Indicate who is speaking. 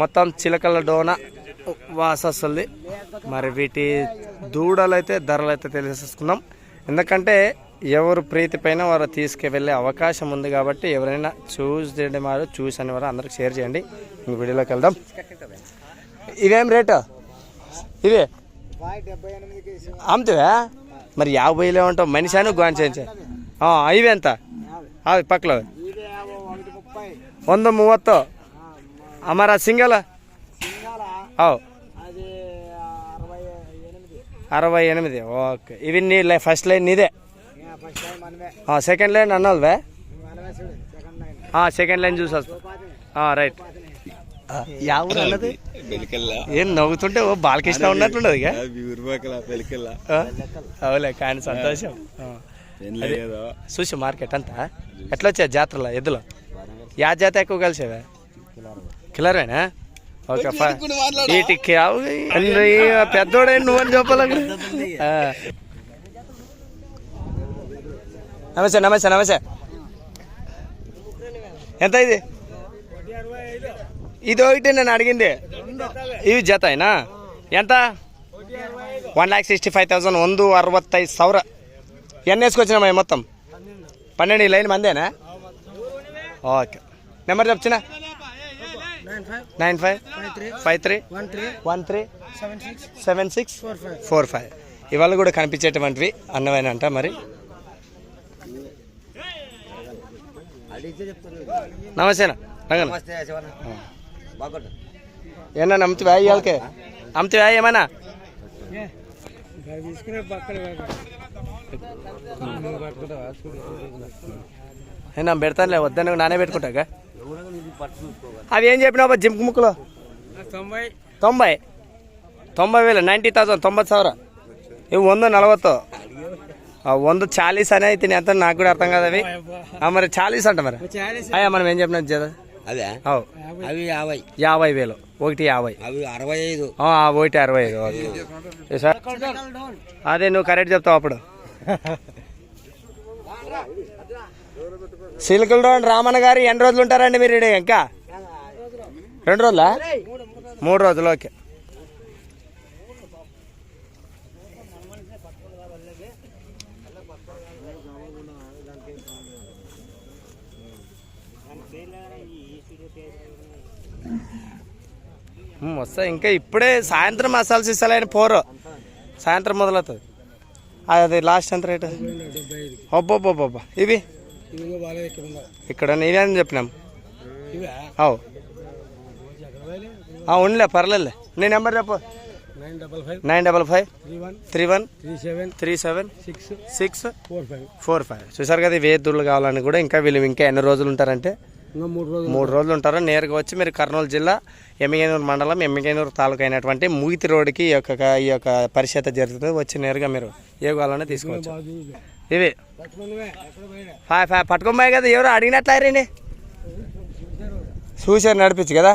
Speaker 1: మొత్తం చిలకల డోన వాసస్తుంది మరి వీటి దూడలు అయితే ధరలు అయితే తెలిసేసుకుందాం ఎందుకంటే ఎవరు ప్రీతి పైన వారు తీసుకువెళ్ళే అవకాశం ఉంది కాబట్టి ఎవరైనా చూస్ చేయడం వారు చూసి అని వారు అందరికి షేర్ చేయండి. ఇంక వీడియోలోకి వెళ్దాం. ఇవేం రేటు? ఇవే? అమ్ముతావా? మరి యాభైలో ఉంటావు మనిషి అని గాంచేంచే ఇవి ఎంత? అవి పక్కలో. వంద మూవత్తో అమర సింగల్? అవు.
Speaker 2: అరవై ఎనిమిది.
Speaker 1: ఓకే. ఇవి నీ లై- ఫస్ట్ లైన్ నీదే? సెకండ్ లైన్
Speaker 2: చూడు సెకండ్ లైన్.
Speaker 1: ఆ, సెకండ్ లైన్ చూసి ఆ, రైట్. అన్నది? ఏం నవ్వుతుంటే ఓ బాలకృష్ణ ఆ? అవులే కానీ సంతోషం. చూసి మార్కెట్ అంతా? ఎట్లా వచ్చా జాతరలో ఎద్దులో? యా జాత ఎక్కువ కలిసేవా? కిలర్వేనా ఓకే ఫ- వీటికి ఆవు అన్నయ్య, పెద్దోడే నువ్వని చెప్పాలి నమస్తే నమస్తే నమస్తే ఎంత ఇది ఇది ఒకటి నేను అడిగింది ఇవి జత అయినా ఎంత one lakh sixty five thousand ಒಂದು ಅರವತ್ತೈದು ಸಾವಿರ ಎಣ್ಣೆ వేసుకొచ్చినామా మొత్తం పన్నెండు ఈ లైన్ మందేనా ఓకే నెంబర్ చెప్తున్నా
Speaker 2: Nine five
Speaker 1: five three
Speaker 2: one three
Speaker 1: one three
Speaker 2: seven six
Speaker 1: seven six
Speaker 2: four five
Speaker 1: four five. ఇవాళ కూడా కనిపించేటువంటివి అన్నమైన అంట మరి నమస్తేనా ఏమన్నా నమ్ముతావా ఇవాళకే అమ్ముతావా ఏమన్నా? అయినా పెడతానులే వద్దని నానే పెట్టుకుంటాగా అవి ఏం చెప్పినావు జింక్ ముక్కలు?
Speaker 2: తొంభై.
Speaker 1: తొంభై. తొంభై వేలు నైంటీ థౌసండ్ తొంభై సవర? ఇవి వంద నలభత్తో. వంద చాలీస్ అనే అయితే ఎంత నాకు కూడా అర్థం కాదు అవి. మరి చాలీస్ అంట మరి. అయ్యా మనం ఏం చెప్పినా జదా?
Speaker 3: అదే?
Speaker 1: అవి.
Speaker 3: యాభై.
Speaker 1: యాభై వేలు. ఒకటి యాభై.
Speaker 3: అవి అరవై ఐదు.
Speaker 1: ఒకటి అరవై ఐదు. అదే నువ్వు కరెక్ట్ చెప్తావు అప్పుడు. సిల్కుల్ రోడ్ రామన్న గారు ఎన్ని రోజులు ఉంటారండి మీరు ఇంకా? రెండు రోజులా? మూడు రోజులు ఓకే. వస్తాయి ఇంకా ఇప్పుడే సాయంత్రం మసాలా సీసాలైన పోరు. సాయంత్రం మొదలవుతుంది. అది లాస్ట్ ఎంత రేటు అబ్బబ్బబ్బబ్బా. ఇవి?
Speaker 2: బాగాలేదు ఇక్కడ
Speaker 1: ఇవేం చెప్పినాం.
Speaker 2: ఇవే?
Speaker 1: అవు. ఉండలే పర్లేదులే. నీ నెంబర్ చెప్పు.
Speaker 2: Nine double five
Speaker 1: nine double five
Speaker 2: three one
Speaker 1: three one
Speaker 2: three seven
Speaker 1: three seven
Speaker 2: six
Speaker 1: six
Speaker 2: four five.
Speaker 1: Four five. చూసారు కదా ఇవి కావాలని కూడా ఇంకా వీళ్ళు ఇంకా ఎన్ని రోజులు ఉంటారంటే?
Speaker 2: మూడు రోజులు
Speaker 1: ఉంటారు. నేరుగా వచ్చి మీరు కర్నూలు జిల్లా ఎమ్మిగేనూరు మండలం ఎమ్మిగేనూరు తాలూకా అయినటువంటి ముగితి రోడ్డుకి ఈ యొక్క ఈ యొక్క పరిషత్ జరుగుతుంది. వచ్చి నేరుగా మీరు ఏ కావాలన్నా తీసుకోవచ్చు. ఇవి.
Speaker 2: పట్టుకున్నవే,
Speaker 1: ఫైవ్ ఫైవ్ పట్టుకోమ్మాయి కదా ఎవరు అడిగినట్లయ్యారండి చూశారు నడిపించు కదా.